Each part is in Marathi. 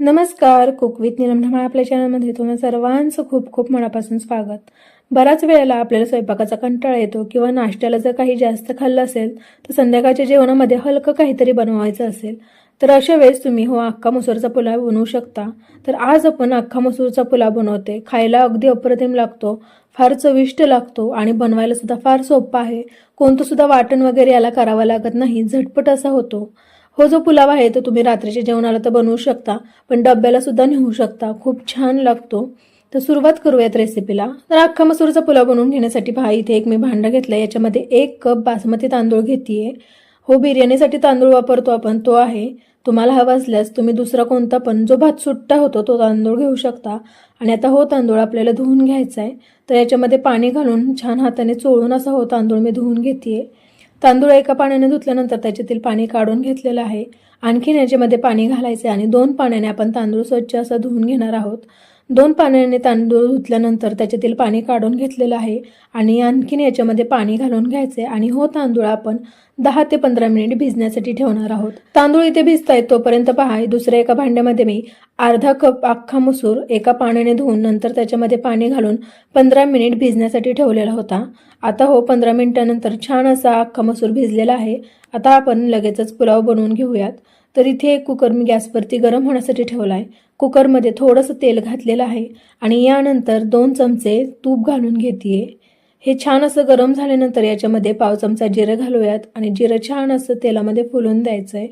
नमस्कार कुक विथ निलम ढमाळ आपल्या चॅनलमध्ये तुम्हाला सर्वांचं खूप खूप मनापासून स्वागत. बऱ्याच वेळेला आपल्याला स्वयंपाकाचा कंटाळा येतो किंवा नाश्त्याला जर काही जास्त खाल्लं असेल तर संध्याकाळच्या जेवणामध्ये हलकं काहीतरी बनवायचं असेल तर अशा वेळेस तुम्ही हो अख्खा मसूरचा पुलाव बनवू शकता. तर आज आपण अख्खा मसूरचा पुलाव बनवते. खायला अगदी अप्रतिम लागतो फार चविष्ट लागतो आणि बनवायला सुद्धा फार सोपा आहे. कोणतं सुद्धा वाटण वगैरे याला करावं लागत नाही झटपट असा होतो. हो जो पुलाव आहे तो तुम्ही रात्रीच्या जेवणाला तर बनवू शकता पण डब्याला सुद्धा नेऊ शकता. खूप छान लागतो. तर सुरुवात करूयात रेसिपीला तर अख्खा मसूरचा पुलाव बनवून घेण्यासाठी पहा इथे एक मी भांडं घेतलं याच्यामध्ये एक कप बासमती तांदूळ घेते हो बिर्याणीसाठी तांदूळ वापरतो आपण तो आहे. तुम्हाला हवा असल्यास तुम्ही दुसरा कोणता पण जो भात सुट्टा होतो तो तांदूळ घेऊ शकता. आणि आता हो तांदूळ आपल्याला धुवून घ्यायचा आहे तर याच्यामध्ये पाणी घालून छान हाताने चोळून असा हो तांदूळ मी धुवून घेते तांदूळ एका पाण्याने धुतल्यानंतर त्याच्यातील पाणी काढून घेतलेलं आहे. आणखीन याच्यामध्ये पाणी घालायचे आणि दोन पाण्याने आपण तांदूळ स्वच्छ असं धुवून घेणार आहोत. दोन पाण्याने तांदूळ धुतल्यानंतर त्याच्यातील पाणी काढून घेतलेलं आहे आणि आणखीन याच्यामध्ये पाणी घालून घ्यायचे आणि हो तांदूळ आपण दहा ते पंधरा मिनिट भिजण्यासाठी ठेवणार आहोत. तांदूळ इथे भिजतायत तोपर्यंत पहा दुसऱ्या एका भांड्यामध्ये मी अर्धा कप अख्खा मसूर एका पाण्याने धुवून नंतर त्याच्यामध्ये पाणी घालून पंधरा मिनिट भिजण्यासाठी ठेवलेला होता. आता हो पंधरा मिनिटानंतर छान असा अख्खा मसूर भिजलेला आहे. आता आपण लगेचच पुलाव बनवून घेऊयात. तर इथे एक कुकर मी गॅसवरती गरम होण्यासाठी ठेवला आहे कुकरमध्ये थोडंसं तेल घातलेलं आहे आणि यानंतर दोन चमचे तूप घालून घेते हे छान असं गरम झाल्यानंतर याच्यामध्ये पाव चमचा जिरं घालूयात आणि जिरं छान असं तेलामध्ये फुलून द्यायचं आहे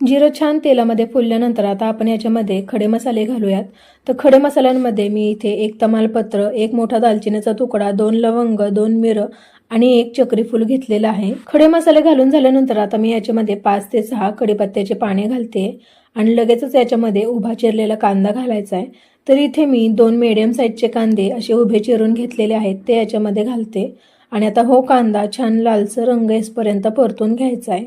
जिरं छान तेलामध्ये फुलल्यानंतर आता आपण याच्यामध्ये खडे मसाले घालूयात. तर खडे मसाल्यांमध्ये मी इथे एक तमालपत्र एक मोठा दालचिनीचा तुकडा दोन लवंग दोन मिरं आणि एक चक्री फूल घेतलेलं आहे. खडे मसाले घालून झाल्यानंतर आता मी याच्यामध्ये पाच ते सहा कडीपत्त्याचे पाने घालते आणि लगेचच याच्यामध्ये उभा चिरलेला कांदा घालायचा आहे. तर इथे मी दोन मिडियम साईजचे कांदे असे उभे चिरून घेतलेले आहेत ते याच्यामध्ये घालते. आणि आता हो कांदा छान लालसर रंग येसपर्यंत परतून घ्यायचा आहे.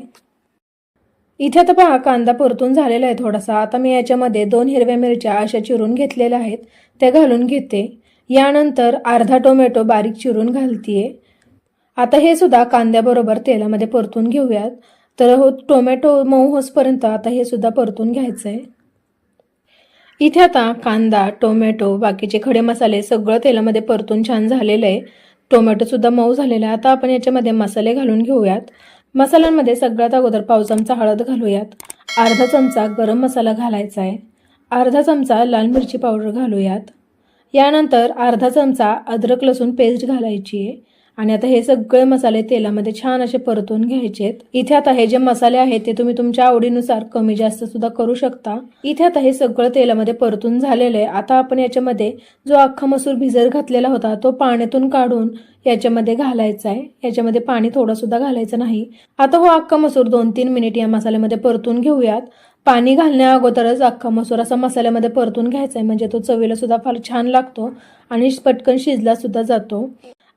इथे आता पहा कांदा परतून झालेला आहे थोडासा. आता मी याच्यामध्ये दोन हिरव्या मिरच्या अशा चिरून घेतलेल्या आहेत त्या घालून घेते. यानंतर अर्धा टोमॅटो बारीक चिरून घालतीये. आता हे सुद्धा कांद्याबरोबर तेलामध्ये परतून घेऊयात. तर हो टोमॅटो मऊ होसपर्यंत आता हे सुद्धा परतून घ्यायचं आहे इथे आता कांदा टोमॅटो बाकीचे खडे मसाले सगळं तेलामध्ये परतून छान झालेलं आहे टोमॅटोसुद्धा मऊ झालेला आहे. आता आपण याच्यामध्ये मसाले घालून घेऊयात. मसाल्यांमध्ये सगळ्यात अगोदर पाव चमचा हळद घालूयात. अर्धा चमचा गरम मसाला घालायचा आहे अर्धा चमचा लाल मिरची पावडर घालूयात. यानंतर अर्धा चमचा अद्रक लसूण पेस्ट घालायची आहे आणि आता हे सगळे मसाले तेलामध्ये छान असे परतून घ्यायचे इथे आता हे जे मसाले आहेत ते तुम्ही तुमच्या आवडीनुसार कमी जास्त सुद्धा करू शकता. इथे आता हे सगळं तेलामध्ये परतून झालेलं आहे. आता आपण याच्यामध्ये जो अख्खा मसूर भिजत घातलेला होता तो पाण्यातून काढून याच्यामध्ये घालायचा आहे. याच्यामध्ये पाणी थोडं सुद्धा घालायचं नाही. आता हो अख्खा मसूर दोन तीन मिनिट या मसाल्यामध्ये परतून घेऊयात. पाणी घालण्या अगोदरच अख्खा मसूर असा मसाल्यामध्ये परतून घ्यायचा आहे. म्हणजे तो चवीला सुद्धा फार छान लागतो आणि पटकन शिजला सुद्धा जातो.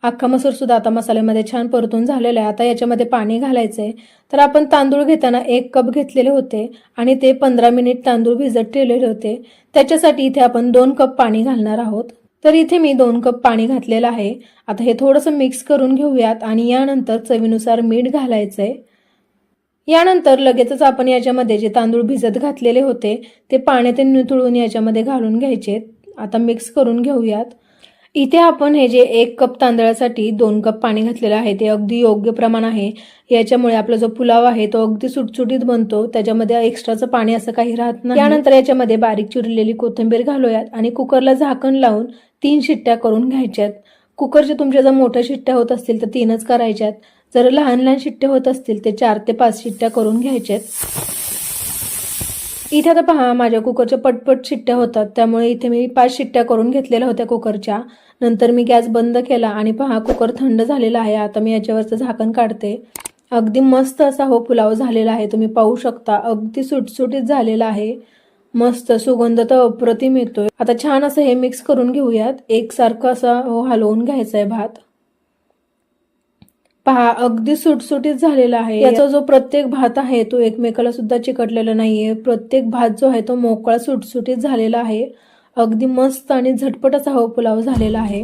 अख्खा मसूर सुद्धा आता मसाल्यामध्ये छान परतून झालेलं आहे. आता याच्यामध्ये पाणी घालायचंय. तर आपण तांदूळ घेताना एक कप घेतलेले होते आणि ते पंधरा मिनिट तांदूळ भिजत ठेवलेले होते. त्याच्यासाठी इथे आपण दोन कप पाणी घालणार आहोत. तर इथे मी दोन कप पाणी घातलेलं आहे. आता हे थोडंसं मिक्स करून घेऊयात आणि यानंतर चवीनुसार मीठ घालायचंय. यानंतर लगेचच आपण याच्यामध्ये जे तांदूळ भिजत घातलेले होते ते पाण्यात निथळून याच्यामध्ये घालून घ्यायचे. आता मिक्स करून घेऊयात. इथे आपण हे जे एक कप तांदळासाठी दोन कप पाणी घातलेलं आहे ते अगदी योग्य प्रमाण आहे. याच्यामुळे आपला जो पुलाव आहे तो अगदी सुटसुटीत बनतो. त्याच्यामध्ये एक्स्ट्राचं पाणी असं काही राहत नाही. त्यानंतर याच्यामध्ये बारीक चिरलेली कोथिंबीर घालूयात आणि कुकरला झाकण लावून तीन शिट्ट्या करून घ्यायच्यात. कुकरच्या तुमच्या जर मोठ्या शिट्ट्या होत असतील तर तीनच करायच्यात. जर लहान लहान शिट्ट्या होत असतील तर चार ते पाच शिट्ट्या करून घ्यायच्यात. इथे आता पहा माझ्या कुकरच्या पटपट शिट्ट्या होतात. त्यामुळे इथे मी पाच शिट्ट्या करून घेतलेल्या होत्या कुकरच्या. नंतर मी गॅस बंद केला आणि पहा कुकर थंड झालेला आहे. आता मी याच्यावरचं झाकण काढते. अगदी मस्त असा हो पुलाव झालेला आहे. तुम्ही पाहू शकता अगदी सुटसुटीत झालेला आहे. मस्त सुगंध तर अप्रतिम येतोय. आता छान असं हे मिक्स करून घेऊयात. एकसारखं असं हो हलवून घ्यायचं आहे भात. पहा अगदी सुटसुटीत झालेला आहे. याचा जो प्रत्येक भात आहे तो एकमेकाला सुद्धा चिकटलेला नाहीये. प्रत्येक भात जो आहे तो मोकळा सुटसुटीत झालेला आहे. अगदी मस्त आणि झटपट असा हा पुलाव झालेला आहे.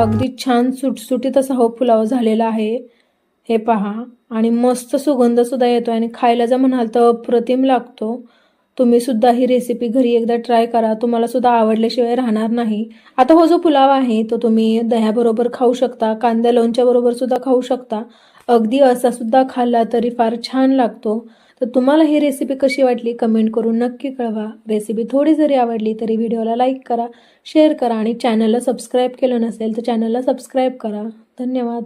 अगदी छान सुटसुटीत असा हो पुलाव झालेला आहे. हे पहा आणि मस्त सुगंध सुद्धा येतो आणि खायला जर म्हणाल तर अप्रतिम लागतो. तुम्ही सुद्धा ही रेसिपी घरी एकदा ट्राय करा. तुम्हाला सुद्धा आवडल्याशिवाय राहणार नाही. आता हो जो पुलाव आहे तो तुम्ही दह्याबरोबर खाऊ शकता. कांद्या लोणच्याबरोबर सुद्धा खाऊ शकता. अगदी असा सुद्धा खाल्ला तरी फार छान लागतो. तर तुम्हाला ही रेसिपी कशी वाटली? कमेंट करून नक्की कळवा. रेसिपी थोडी जरी आवडली तरी व्हिडिओला लाईक करा शेअर करा आणि चॅनलला सबस्क्राईब केलं नसेल तर चॅनलला सबस्क्राईब करा. धन्यवाद.